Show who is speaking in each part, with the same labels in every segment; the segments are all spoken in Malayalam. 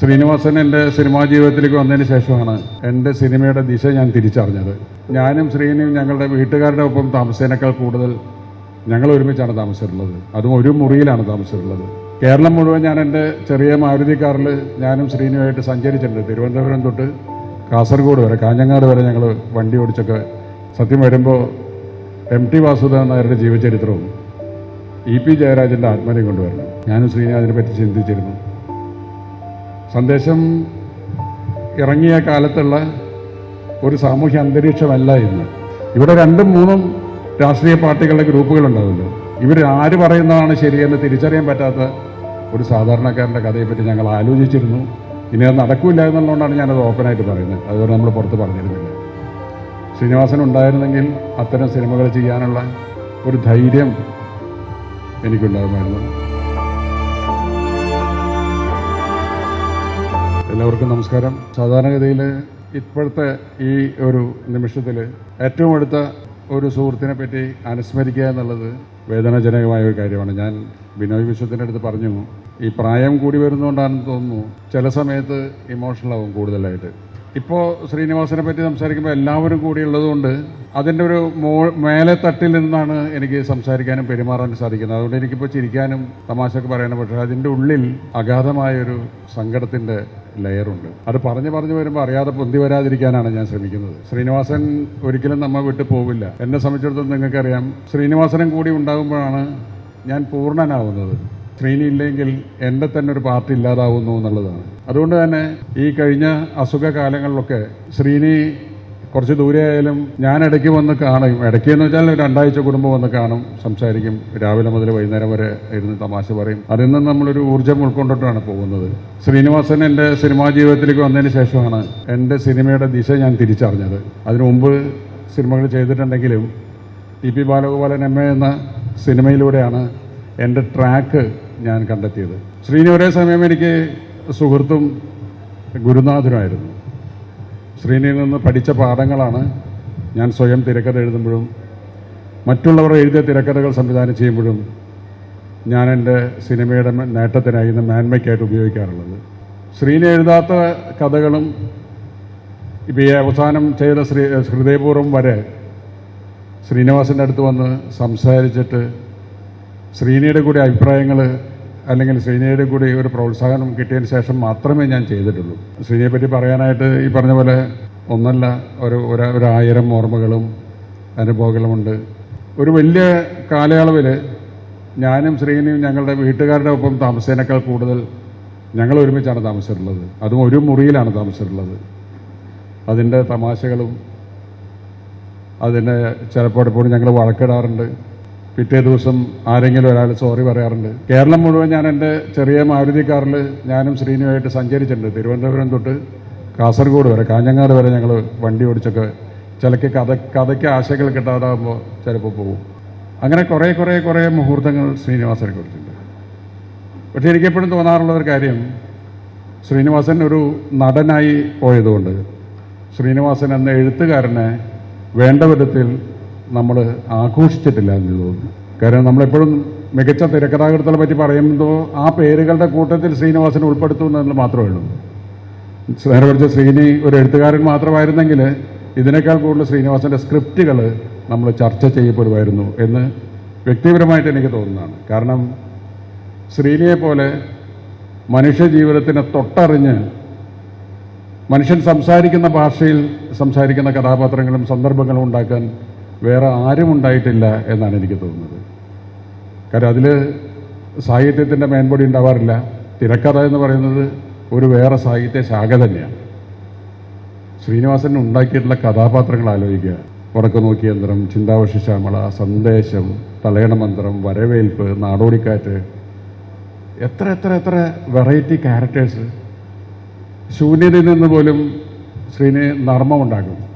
Speaker 1: ശ്രീനിവാസൻ എന്റെ സിനിമാ ജീവിതത്തിലേക്ക് വന്നതിന് ശേഷമാണ് എന്റെ സിനിമയുടെ ദിശ ഞാൻ തിരിച്ചറിഞ്ഞത്. ഞാനും ശ്രീനിയും ഞങ്ങളുടെ വീട്ടുകാരുടെ ഒപ്പം താമസിച്ചതിനേക്കാൾ കൂടുതൽ ഞങ്ങൾ ഒരുമിച്ചാണ് താമസിച്ചിട്ടുള്ളത്. അതും ഒരു മുറിയിലാണ് താമസിച്ചിട്ടുള്ളത്. കേരളം മുഴുവൻ ഞാൻ എന്റെ ചെറിയ മാരുതി കാറിൽ ഞാനും ശ്രീനുമായിട്ട് സഞ്ചരിച്ചിട്ടുണ്ട്. തിരുവനന്തപുരം തൊട്ട് കാസർഗോഡ് വരെ കാഞ്ഞങ്ങാട് വരെ ഞങ്ങൾ വണ്ടി ഓടിച്ചൊക്കെ സത്യം വരുമ്പോൾ എം ടി വാസുദേവൻ നായരുടെ ജീവചരിത്രവും ഇ പി ജയരാജന്റെ ആത്മനെയും കൊണ്ടുവരണം ഞാനും ശ്രീനി അതിനെപ്പറ്റി ചിന്തിച്ചിരുന്നു. സന്ദേശം ഇറങ്ങിയ കാലത്തുള്ള ഒരു സാമൂഹ്യ അന്തരീക്ഷമല്ല ഇന്ന്. ഇവിടെ രണ്ടും മൂന്നും രാഷ്ട്രീയ പാർട്ടികളുടെ ഗ്രൂപ്പുകളുണ്ടാവുമല്ലോ. ഇവർ ആര് പറയുന്നതാണ് ശരിയെന്ന് തിരിച്ചറിയാൻ പറ്റാത്ത ഒരു സാധാരണക്കാരന്റെ കഥയെപ്പറ്റി ഞങ്ങൾ ആലോചിച്ചിരുന്നു. ഇനി അത് നടക്കില്ല എന്നുള്ളതുകൊണ്ടാണ് ഞാനത് ഓപ്പണായിട്ട് പറയുന്നത്. അതുവരെ നമ്മൾ പുറത്ത് പറഞ്ഞിരുന്നില്ല. ശ്രീനിവാസൻ ഉണ്ടായിരുന്നെങ്കിൽ അത്തരം സിനിമകൾ ചെയ്യാനുള്ള ഒരു ധൈര്യം എനിക്കുണ്ടാകുമായിരുന്നു. എല്ലാവർക്കും നമസ്കാരം. സാധാരണഗതിയിൽ ഇപ്പോഴത്തെ ഈ ഒരു നിമിഷത്തിൽ ഏറ്റവും അടുത്ത ഒരു സുഹൃത്തിനെ പറ്റി അനുസ്മരിക്കുക എന്നുള്ളത് വേദനാജനകമായ ഒരു കാര്യമാണ്. ഞാൻ ബിനോയ് വിശ്വത്തിന്റെ അടുത്ത് പറഞ്ഞു ഈ പ്രായം കൂടി വരുന്നതുകൊണ്ടാണെന്ന് തോന്നുന്നു. ചില സമയത്ത് ഇമോഷണൽ ആവും കൂടുതലായിട്ട്. ഇപ്പോൾ ശ്രീനിവാസനെ പറ്റി സംസാരിക്കുമ്പോൾ എല്ലാവരും കൂടി ഉള്ളതുകൊണ്ട് അതിന്റെ ഒരു മോ മേലെ തട്ടിൽ നിന്നാണ് എനിക്ക് സംസാരിക്കാനും പെരുമാറാനും സാധിക്കുന്നത്. അതുകൊണ്ട് എനിക്കിപ്പോൾ ചിരിക്കാനും തമാശയൊക്കെ പറയാനും പക്ഷേ അതിന്റെ ഉള്ളിൽ അഗാധമായൊരു സങ്കടത്തിന്റെ ലെയറുണ്ട് അത് പറഞ്ഞു പറഞ്ഞു വരുമ്പോൾ അറിയാതെ പൊന്തി വരാതിരിക്കാനാണ് ഞാൻ ശ്രമിക്കുന്നത്. ശ്രീനിവാസൻ ഒരിക്കലും നമ്മൾ വിട്ടു പോവില്ല. എന്നെ സംബന്ധിച്ചിടത്തോളം നിങ്ങൾക്കറിയാം ശ്രീനിവാസനും കൂടി ഉണ്ടാകുമ്പോഴാണ് ഞാൻ പൂർണനാവുന്നത്. ശ്രീനി ഇല്ലെങ്കിൽ എന്റെ തന്നെ ഒരു പാർട്ടി ഇല്ലാതാവുന്നു എന്നുള്ളതാണ്. അതുകൊണ്ട് തന്നെ ഈ കഴിഞ്ഞ അസുഖ കാലങ്ങളിലൊക്കെ ശ്രീനി കുറച്ച് ദൂരെ ആയാലും ഞാൻ ഇടയ്ക്ക് വന്ന് കാണും. ഇടയ്ക്ക് എന്ന് വെച്ചാൽ രണ്ടാഴ്ച കുടുംബം വന്ന് കാണും. സംസാരിക്കും. രാവിലെ മുതൽ വൈകുന്നേരം വരെ ഇരുന്ന് തമാശ പറയും. അതിൽ നിന്ന് നമ്മളൊരു ഊർജം ഉൾക്കൊണ്ടിട്ടാണ് പോകുന്നത്. ശ്രീനിവാസൻ എന്റെ സിനിമാ ജീവിതത്തിലേക്ക് വന്നതിന് ശേഷമാണ് എന്റെ സിനിമയുടെ ദിശ ഞാൻ തിരിച്ചറിഞ്ഞത്. അതിനു മുമ്പ് സിനിമകൾ ചെയ്തിട്ടുണ്ടെങ്കിലും ടി പി ബാലഗോപാലൻ എ എന്ന സിനിമയിലൂടെയാണ് എന്റെ ട്രാക്ക് ഞാൻ കണ്ടെത്തിയത്. ശ്രീനി ഒരേ സമയം എനിക്ക് സുഹൃത്തും ഗുരുനാഥനുമായിരുന്നു. ശ്രീനിയിൽ നിന്ന് പഠിച്ച പാഠങ്ങളാണ് ഞാൻ സ്വയം തിരക്കഥ എഴുതുമ്പോഴും മറ്റുള്ളവർ എഴുതിയ തിരക്കഥകൾ സംവിധാനം ചെയ്യുമ്പോഴും ഞാൻ എന്റെ സിനിമയുടെ നേട്ടത്തിനായി ഇന്ന് മേന്മയ്ക്കായിട്ട് ഉപയോഗിക്കാറുള്ളത്. ശ്രീനി എഴുതാത്ത കഥകളും ഇപ്പം ഈ അവസാനം ചെയ്ത ശ്രീ ഹൃദയപൂർവം വരെ ശ്രീനിവാസിന്റെ അടുത്ത് വന്ന് സംസാരിച്ചിട്ട് ശ്രീനിയുടെ കൂടി അഭിപ്രായങ്ങൾ അല്ലെങ്കിൽ ശ്രീനിയുടെ കൂടി ഒരു പ്രോത്സാഹനം കിട്ടിയതിന് ശേഷം മാത്രമേ ഞാൻ ചെയ്തിട്ടുള്ളൂ. ശ്രീനിയെ പറ്റി പറയാനായിട്ട് ഈ പറഞ്ഞ പോലെ ഒന്നല്ല ഒരു ഒരായിരം ഓർമ്മകളും അനുഭവങ്ങളുമുണ്ട് ഒരു വലിയ കാലയളവിൽ ഞാനും ശ്രീനിയും ഞങ്ങളുടെ വീട്ടുകാരുടെ ഒപ്പം താമസിച്ചതിനേക്കാൾ കൂടുതൽ ഞങ്ങൾ ഒരുമിച്ചാണ് താമസിച്ചിട്ടുള്ളത്. അതും ഒരു മുറിയിലാണ് താമസിച്ചിട്ടുള്ളത്. അതിന്റെ തമാശകളും അതിന് ചിലപ്പോൾ എപ്പോഴും ഞങ്ങൾ വഴക്കിടാറുണ്ട്. പിറ്റേ ദിവസം ആരെങ്കിലും ഒരാൾ സോറി പറയാറുണ്ട്. കേരളം മുഴുവൻ ഞാൻ എന്റെ ചെറിയ മാരുതി കാറിൽ ഞാനും ശ്രീനുമായിട്ട് സഞ്ചരിച്ചിട്ടുണ്ട്. തിരുവനന്തപുരം തൊട്ട് കാസർഗോഡ് വരെ കാഞ്ഞങ്ങാട് വരെ ഞങ്ങൾ വണ്ടി ഓടിച്ചൊക്കെ ചിലക്ക് കഥ കഥയ്ക്ക് ആശയങ്ങൾ കിട്ടാതാകുമ്പോൾ ചിലപ്പോൾ പോകും അങ്ങനെ കുറേ കുറേ കുറേ മുഹൂർത്തങ്ങൾ ശ്രീനിവാസനെ കുറിച്ചുണ്ട് പക്ഷേ എനിക്കെപ്പോഴും തോന്നാറുള്ള ഒരു കാര്യം ശ്രീനിവാസൻ ഒരു നടനായി പോയതുകൊണ്ട് ശ്രീനിവാസൻ എന്ന എഴുത്തുകാരനെ വേണ്ട വിധത്തിൽ നമ്മൾ ആഘോഷിച്ചിട്ടില്ല എന്ന് തോന്നുന്നു. കാരണം നമ്മളെപ്പോഴും മികച്ച തിരക്കഥാകൃത്തുകളെ പറ്റി പറയുമ്പോൾ ആ പേരുകളുടെ കൂട്ടത്തിൽ ശ്രീനിവാസൻ ഉൾപ്പെടുത്തുന്നതിൽ മാത്രമേ ഉള്ളൂ. നേരെ പഠിച്ച ശ്രീനി ഒരു എഴുത്തുകാരൻ മാത്രമായിരുന്നെങ്കിൽ ഇതിനേക്കാൾ കൂടുതൽ ശ്രീനിവാസിന്റെ സ്ക്രിപ്റ്റുകൾ നമ്മൾ ചർച്ച ചെയ്യപ്പെടുമായിരുന്നു എന്ന് വ്യക്തിപരമായിട്ട് എനിക്ക് തോന്നുന്നതാണ്. കാരണം ശ്രീനിയെ പോലെ മനുഷ്യ ജീവിതത്തിനെ തൊട്ടറിഞ്ഞ് മനുഷ്യൻ സംസാരിക്കുന്ന ഭാഷയിൽ സംസാരിക്കുന്ന കഥാപാത്രങ്ങളും സന്ദർഭങ്ങളും ഉണ്ടാക്കാൻ വേറെ ആരും ഉണ്ടായിട്ടില്ല എന്നാണ് എനിക്ക് തോന്നുന്നത്. കാരണം അതിൽ സാഹിത്യത്തിന്റെ മേൻപൊടി ഉണ്ടാവാറില്ല. തിരക്കഥ എന്ന് പറയുന്നത് ഒരു വേറെ സാഹിത്യ ശാഖ തന്നെയാണ്. ശ്രീനിവാസൻ ഉണ്ടാക്കിയിട്ടുള്ള കഥാപാത്രങ്ങൾ ആലോചിക്കുക. ഉറക്ക നോക്കിയന്ത്രം ചിന്താവശി സന്ദേശം തലയണമന്ത്രം വരവേൽപ്പ് നാടോടിക്കാറ്റ്. എത്ര എത്ര എത്ര വെറൈറ്റി ക്യാരക്ടേഴ്സ് ശൂന്യതയിൽ നിന്ന് പോലും ശ്രീനി നർമ്മമുണ്ടാക്കും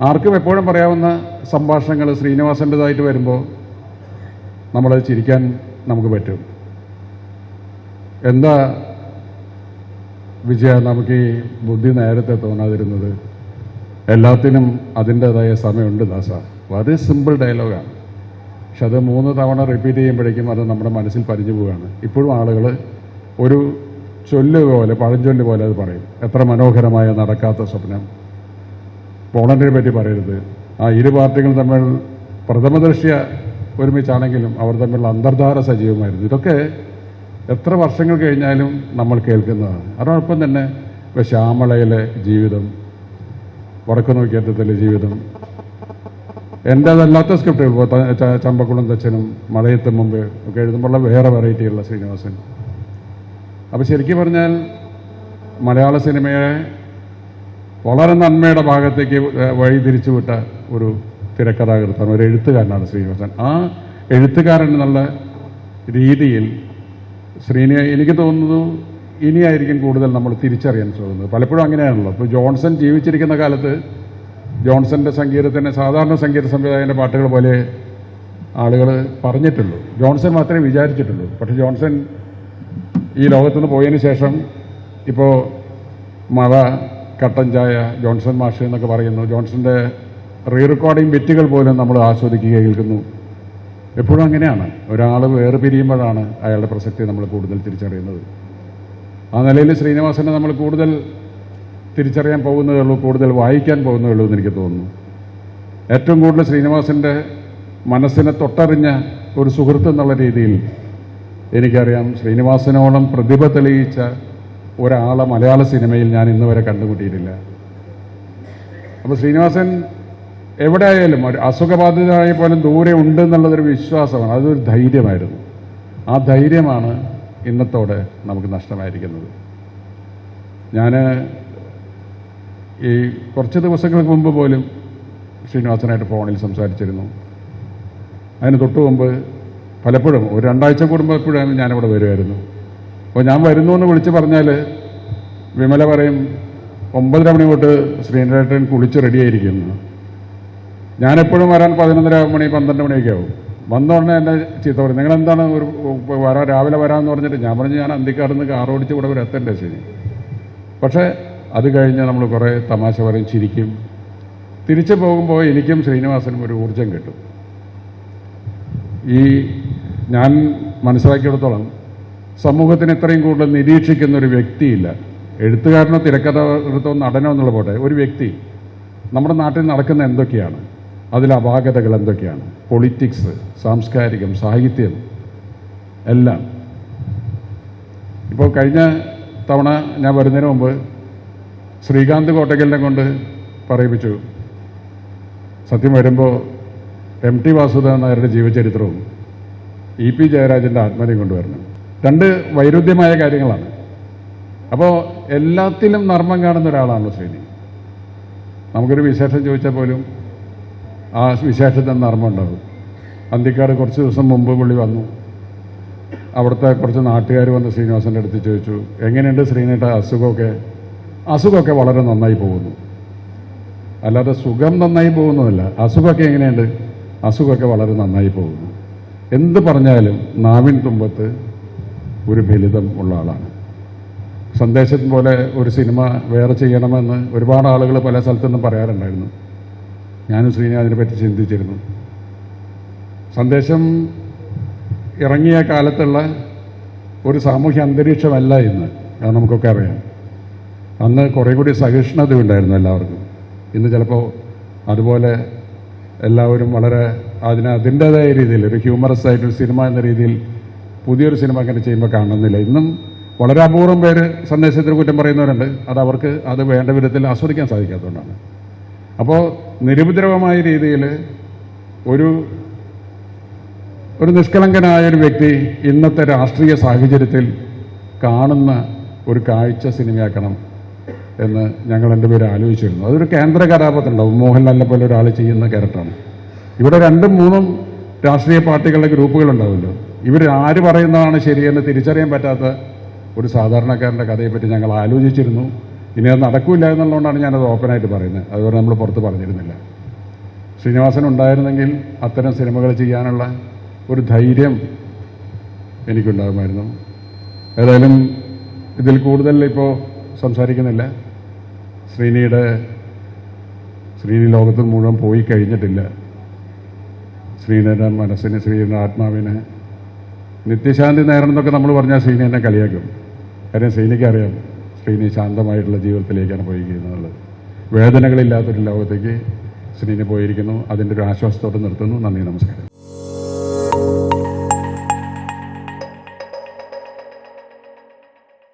Speaker 1: ആർക്കും എപ്പോഴും പറയാവുന്ന സംഭാഷണങ്ങൾ ശ്രീനിവാസന്റെതായിട്ട് വരുമ്പോൾ നമ്മളത് ചിരിക്കാൻ നമുക്ക് പറ്റും. എന്താ വിജയ നമുക്ക് ഈ ബുദ്ധി നേരത്തെ തോന്നാതിരുന്നത്? എല്ലാത്തിനും അതിന്റെതായ സമയമുണ്ട് ദാസ. വളരെ സിമ്പിൾ ഡയലോഗാണ് പക്ഷെ അത് മൂന്ന് തവണ റിപ്പീറ്റ് ചെയ്യുമ്പോഴേക്കും അത് നമ്മുടെ മനസ്സിൽ പതിഞ്ഞു പോവുകയാണ്. ഇപ്പോഴും ആളുകൾ ഒരു ചൊല്ല് പോലെ പഴഞ്ചൊല്ല് പോലെ അത് പറയും. എത്ര മനോഹരമായ നടക്കാത്ത സ്വപ്നം. പോളണ്ടിനെ പറ്റി പറയരുത്. ആ ഇരു പാർട്ടികളും തമ്മിൽ പ്രഥമദൃശ്യ ഒരുമിച്ചാണെങ്കിലും അവർ തമ്മിലുള്ള അന്തർധാര സജീവമായിരുന്നു. ഇതൊക്കെ എത്ര വർഷങ്ങൾ കഴിഞ്ഞാലും നമ്മൾ കേൾക്കുന്നതാണ്. അതോടൊപ്പം തന്നെ ഇപ്പം ശ്യാമളയിലെ ജീവിതം വടക്കു നോക്കിയത്തിലെ ജീവിതം എന്റേതല്ലാത്ത സ്ക്രിപ്റ്റുകൾ ചമ്പക്കുളം തച്ചനും മഴയത്ത് മുമ്പ് ഒക്കെ എഴുതുമ്പോഴുള്ള വേറെ വെറൈറ്റിയുള്ള ശ്രീനിവാസൻ. അപ്പോൾ ശരിക്കും പറഞ്ഞാൽ മലയാള സിനിമയെ വളരെ നന്മയുടെ ഭാഗത്തേക്ക് വഴി തിരിച്ചുവിട്ട ഒരു തിരക്കഥാകൃത്താണ് ഒരു എഴുത്തുകാരനാണ് ശ്രീനിവാസൻ. ആ എഴുത്തുകാരൻ എന്നുള്ള രീതിയിൽ ശ്രീനി എനിക്ക് തോന്നുന്നു ഇനിയായിരിക്കും കൂടുതൽ നമ്മൾ തിരിച്ചറിയാൻ ശ്രമിക്കുന്നത് പലപ്പോഴും അങ്ങനെയാണല്ലോ. ഇപ്പോൾ ജോൺസൺ ജീവിച്ചിരിക്കുന്ന കാലത്ത് ജോൺസന്റെ സംഗീതത്തിന് സാധാരണ സംഗീത സംവിധായകന്റെ പാട്ടുകൾ പോലെ ആളുകൾ പറഞ്ഞിട്ടുള്ളൂ. ജോൺസൺ മാത്രമേ വിചാരിച്ചിട്ടുള്ളൂ. പക്ഷെ ജോൺസൺ ഈ ലോകത്തുനിന്ന് പോയതിന് ശേഷം ഇപ്പോൾ മഴ കട്ടൻ ചായ ജോൺസൺ മാഷ് എന്നൊക്കെ പറയുന്നു. ജോൺസന്റെ റീ റെക്കോർഡിംഗ് ബിറ്റുകൾ പോലും നമ്മൾ ആസ്വദിക്കുക കേൾക്കുന്നു. എപ്പോഴും അങ്ങനെയാണ്. ഒരാൾ വേറെ പിരിയുമ്പോഴാണ് അയാളുടെ പ്രസക്തി നമ്മൾ കൂടുതൽ തിരിച്ചറിയുന്നത്. ആ നിലയിൽ ശ്രീനിവാസനെ നമ്മൾ കൂടുതൽ തിരിച്ചറിയാൻ പോകുന്നതേ ഉള്ളൂ കൂടുതൽ വായിക്കാൻ പോകുന്നതേ ഉള്ളൂ എന്ന് എനിക്ക് തോന്നുന്നു. ഏറ്റവും കൂടുതൽ ശ്രീനിവാസന്റെ മനസ്സിനെ തൊട്ടറിഞ്ഞ ഒരു സുഹൃത്ത് എന്നുള്ള രീതിയിൽ എനിക്കറിയാം ശ്രീനിവാസനോളം പ്രതിഭ തെളിയിച്ച ഒരാളെ മലയാള സിനിമയിൽ ഞാൻ ഇന്ന് വരെ കണ്ടുമുട്ടിയിട്ടില്ല അപ്പോൾ ശ്രീനിവാസൻ എവിടെ ആയാലും ഒരു അസുഖബാധിതരായ പോലും ദൂരെ ഉണ്ട് എന്നുള്ളതൊരു വിശ്വാസമാണ്. അതൊരു ധൈര്യമായിരുന്നു. ആ ധൈര്യമാണ് ഇന്നത്തോടെ നമുക്ക് നഷ്ടമായിരിക്കുന്നത്. ഞാൻ ഈ കുറച്ച് ദിവസങ്ങൾക്ക് മുമ്പ് പോലും ശ്രീനിവാസനായിട്ട് ഫോണിൽ സംസാരിച്ചിരുന്നു. അതിന് തൊട്ടു മുമ്പ് പലപ്പോഴും ഒരു രണ്ടാഴ്ച കൂടുമ്പോൾ എപ്പോഴും ഞാനിവിടെ വരുമായിരുന്നു. അപ്പോൾ ഞാൻ വരുന്നു എന്ന് വിളിച്ച് പറഞ്ഞാൽ വിമല പറയും ഒമ്പതര മണി തൊട്ട് ശ്രീനേട്ടൻ കുളിച്ച് റെഡിയായിരിക്കുന്നു ഞാനെപ്പോഴും വരാൻ പതിനൊന്നര മണി പന്ത്രണ്ട് മണിയൊക്കെ ആവും. വന്ന ഉടനെ എന്നെ ചീത്ത പറയും നിങ്ങൾ എന്താണ് ഒരു വരാ രാവിലെ വരാമെന്ന് പറഞ്ഞിട്ട്? ഞാൻ പറഞ്ഞു ഞാൻ അന്തിക്കാടുന്ന് കാർ ഓടിച്ച് ഇവിടെ വരെ ശരി. പക്ഷേ അത് കഴിഞ്ഞ് നമ്മൾ കുറേ തമാശ പറയും ചിരിക്കും. തിരിച്ചു പോകുമ്പോൾ എനിക്കും ശ്രീനിവാസനും ഒരു ഊർജം കിട്ടും. ഈ ഞാൻ മനസ്സിലാക്കിയിടത്തോളം സമൂഹത്തിന് ഇത്രയും കൂടുതൽ നിരീക്ഷിക്കുന്ന ഒരു വ്യക്തിയില്ല. എഴുത്തുകാരനോ തിരക്കഥാകൃത്തോ നടനോ എന്നുള്ള പോട്ടെ ഒരു വ്യക്തി. നമ്മുടെ നാട്ടിൽ നടക്കുന്ന എന്തൊക്കെയാണ്? അതിൽ അപാകതകൾ എന്തൊക്കെയാണ്? പൊളിറ്റിക്സ് സാംസ്കാരികം സാഹിത്യം എല്ലാം. ഇപ്പോൾ കഴിഞ്ഞ തവണ ഞാൻ വരുന്നതിന് മുമ്പ് ശ്രീകാന്ത് കോട്ടകലിനെ കൊണ്ട് പറയിപ്പിച്ചു. സത്യം വരുമ്പോൾ എം ടി വാസുദേവൻ നായരുടെ ജീവചരിത്രവും ഇ പി ജയരാജന്റെ ആത്മഹത്യം കൊണ്ടുവരണം. രണ്ട് വൈരുദ്ധ്യമായ കാര്യങ്ങളാണ്. അപ്പോൾ എല്ലാത്തിലും നർമ്മം കാണുന്ന ഒരാളാണല്ലോ ശ്രീനി. നമുക്കൊരു വിശേഷം ചോദിച്ചാൽ പോലും ആ വിശേഷത്തിന് നർമ്മം ഉണ്ടാവും അന്തിക്കാട് കുറച്ച് ദിവസം മുമ്പ് പുള്ളി വന്നു. അവിടുത്തെ കുറച്ച് നാട്ടുകാർ വന്ന് ശ്രീനിവാസന്റെ അടുത്ത് ചോദിച്ചു എങ്ങനെയുണ്ട് ശ്രീനിയുടെ അസുഖമൊക്കെ? അസുഖമൊക്കെ വളരെ നന്നായി പോകുന്നു. അല്ലാതെ സുഖം നന്നായി പോകുന്നതല്ല അസുഖമൊക്കെ എങ്ങനെയുണ്ട്? അസുഖമൊക്കെ വളരെ നന്നായി പോകുന്നു. എന്ത് പറഞ്ഞാലും നാവിൻ തുമ്പത്ത് ഒരു ഫലിതം ഉള്ള ആളാണ്. സന്ദേശം പോലെ ഒരു സിനിമ വേറെ ചെയ്യണമെന്ന് ഒരുപാട് ആളുകൾ പല സ്ഥലത്തുനിന്നും പറയാറുണ്ടായിരുന്നു. ഞാനും ശ്രീനി അതിനെപ്പറ്റി ചിന്തിച്ചിരുന്നു. സന്ദേശം ഇറങ്ങിയ കാലത്തുള്ള ഒരു സാമൂഹ്യ അന്തരീക്ഷമല്ല ഇന്ന് അത് നമുക്കൊക്കെ അറിയാം. അന്ന് കുറേ കൂടി സഹിഷ്ണുത ഉണ്ടായിരുന്നു എല്ലാവർക്കും. ഇന്ന് ചിലപ്പോൾ അതുപോലെ എല്ലാവരും വളരെ അതിന് അതിന്റെതായ രീതിയിൽ ഒരു ഹ്യൂമറസ് ആയിട്ടൊരു സിനിമ എന്ന രീതിയിൽ പുതിയൊരു സിനിമ അങ്ങനെ ചെയ്യുമ്പോൾ കാണുന്നില്ല. ഇന്നും വളരെ അപൂർവം പേര് സന്ദേശത്തിന് കുറ്റം പറയുന്നവരുണ്ട്. അത് അവർക്ക് അത് വേണ്ട വിധത്തിൽ ആസ്വദിക്കാൻ സാധിക്കാത്തതുകൊണ്ടാണ്. അപ്പോൾ നിരുപദ്രവമായ രീതിയിൽ ഒരു ഒരു നിഷ്കളങ്കനായ ഒരു വ്യക്തി ഇന്നത്തെ രാഷ്ട്രീയ സാഹചര്യത്തിൽ കാണുന്ന ഒരു കാഴ്ച സിനിമയാക്കണം എന്ന് ഞങ്ങൾ എന്റെ പേര് ആലോചിച്ചിരുന്നു. അതൊരു കേന്ദ്ര കഥാപാത്രം ഉണ്ടാവും മോഹൻലാലിനെ പോലെ ഒരാൾ ചെയ്യുന്ന ക്യാരക്ടറാണ്. ഇവിടെ രണ്ടും മൂന്നും രാഷ്ട്രീയ പാർട്ടികളുടെ ഗ്രൂപ്പുകളുണ്ടാവുമല്ലോ. ഇവർ ആര് പറയുന്നതാണ് ശരിയെന്ന് തിരിച്ചറിയാൻ പറ്റാത്ത ഒരു സാധാരണക്കാരന്റെ കഥയെപ്പറ്റി ഞങ്ങൾ ആലോചിച്ചിരുന്നു. ഇനി അത് നടക്കില്ല എന്നുള്ളതുകൊണ്ടാണ് ഞാനത് ഓപ്പണായിട്ട് പറയുന്നത്. അതുപോലെ നമ്മൾ പുറത്ത് പറഞ്ഞിരുന്നില്ല. ശ്രീനിവാസൻ ഉണ്ടായിരുന്നെങ്കിൽ അത്തരം സിനിമകൾ ചെയ്യാനുള്ള ഒരു ധൈര്യം എനിക്കുണ്ടാകുമായിരുന്നു. ഏതായാലും ഇതിൽ കൂടുതൽ ഇപ്പോൾ സംസാരിക്കുന്നില്ല. ശ്രീനിയുടെ ശ്രീനി ലോകത്ത് മുഴുവൻ പോയി കഴിഞ്ഞിട്ടില്ല. ശ്രീനിയുടെ മനസ്സിന് ശ്രീനിയുടെ ആത്മാവിന്. നിത്യശാന്തി നേരണം എന്നൊക്കെ നമ്മൾ പറഞ്ഞാൽ ശ്രീനെ എന്നെ കളിയാക്കും. കാര്യം ശ്രീനിക്കറിയാം ശ്രീനി ശാന്തമായിട്ടുള്ള ജീവിതത്തിലേക്കാണ് പോയിരിക്കുന്നത്. വേദനകളില്ലാത്തൊരു ലോകത്തേക്ക് ശ്രീനി പോയിരിക്കുന്നു. അതിന്റെ ഒരു ആശ്വാസത്തോടെ നിർത്തുന്നു. നന്ദി നമസ്കാരം.